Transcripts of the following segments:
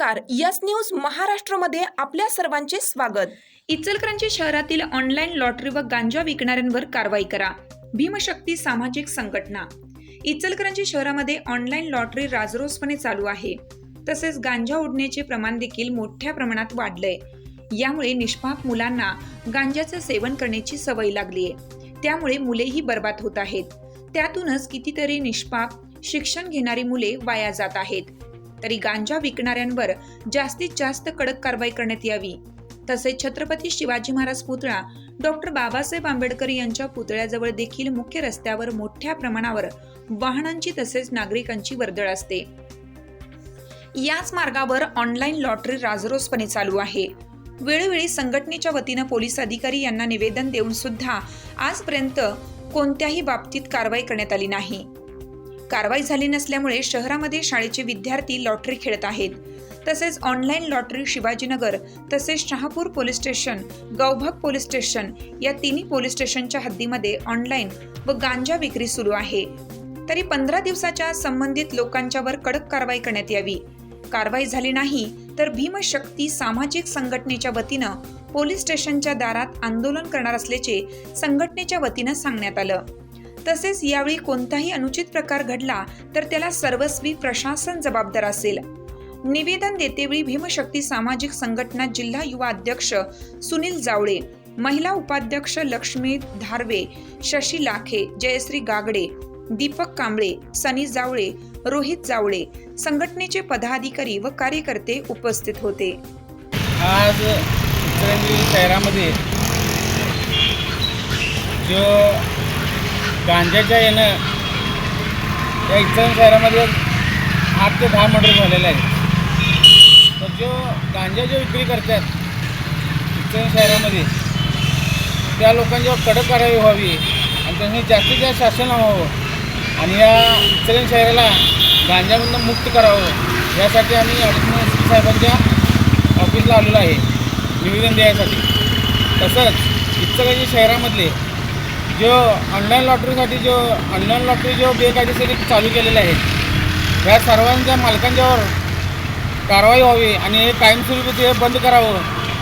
नमस्कार. Yes news महाराष्ट्रमध्ये आपल्या सर्वांचे स्वागत. इचलकरंजी शहरातील ऑनलाईन लॉटरी व गांजा विकणाऱ्यांवर कारवाई करा. भीमशक्ती सामाजिक संघटना. इचलकरंजी शहरामध्ये ऑनलाईन लॉटरी राजरोसपणे चालू आहे. तसेच गांजा उडण्याचे प्रमाण देखील मोठ्या प्रमाणात वाढलंय. यामुळे निष्पाप मुलांना गांजाचं सेवन करण्याची सवय लागली आहे त्यामुळे मुलेही बर्बाद होत आहेत. त्यातूनच कितीतरी निष्पाप शिक्षण घेणारी मुले वाया जात आहेत. तरी गांजा विकणाऱ्यांवर जास्तीत जास्त कडक कारवाई करण्यात यावी. तसेच छत्रपती शिवाजी महाराज पुतळा डॉक्टर बाबासाहेब आंबेडकर यांच्या पुतळ्याजवळ देखील मुख्य रस्त्यावर मोठ्या प्रमाणावर वाहनांची तसेच नागरिकांची वर्दळ असते. याच मार्गावर ऑनलाईन लॉटरी राजरोसपणे चालू आहे. वेळोवेळी संघटनेच्या वतीनं पोलीस अधिकारी यांना निवेदन देऊन सुद्धा आजपर्यंत कोणत्याही बाबतीत कारवाई करण्यात आली नाही. कारवाई झाली नसल्यामुळे शहरामध्ये शाळेचे विद्यार्थी लॉटरी खेळत आहेत. तसेच ऑनलाईन लॉटरी शिवाजीनगर तसेच शहापूर पोलीस स्टेशन गौभग पोलीस स्टेशन या तिन्ही पोलीस स्टेशनच्या हद्दीमध्ये ऑनलाईन व गांजा विक्री सुरू आहे. तरी पंधरा दिवसाच्या संबंधित लोकांच्यावर कडक कारवाई करण्यात यावी. कारवाई झाली नाही तर भीमशक्ती सामाजिक संघटनेच्या वतीनं पोलीस स्टेशनच्या दारात आंदोलन करणार असल्याचे संघटनेच्या वतीनं सांगण्यात आलं. तसेच यावेळी कोणताही अनुचित प्रकार घडला तर त्याला सर्वस्वी प्रशासन जबाबदार असेल. निवेदन देतेवेळी भीमशक्ती सामाजिक संघटना जिल्हा युवा अध्यक्ष सुनील जावळे महिला उपाध्यक्ष लक्ष्मी धारवे शशी लाखे जयश्री गागडे दीपक कांबळे सनी जावळे रोहित जावळे संघटनेचे पदाधिकारी व कार्यकर्ते उपस्थित होते. आज शहरामध्ये जो गांजाच्या येणं या इचलकरंजी शहरामध्ये आठ ते दहा मर्डर झालेला आहे तर जो गांजा जो विक्री करतात इचलकरंजी शहरामध्ये त्या लोकांच्यावर कडक कारवाई व्हावी आणि त्यांनी जास्तीत जास्त शासन व्हावं आणि या इचलकरंजी शहराला गांजामधून मुक्त करावं यासाठी आम्ही अडचण साहेबांच्या ऑफिसला आलेलो आहे. निवेदन द्यायसाठी. तसंच इचलकरंजी शहरामधले जो ऑनलाईन लॉटरीसाठी जो ऑनलाईन लॉटरी जो बेकायदेशीर चालू केलेले आहेत या सर्वांच्या मालकांच्यावर कारवाई व्हावी आणि हे कायमस्वरूपी ते बंद करावं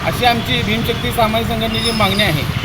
अशी आमची भीमशक्ती सामाजिक संघटनेची मागणी आहे.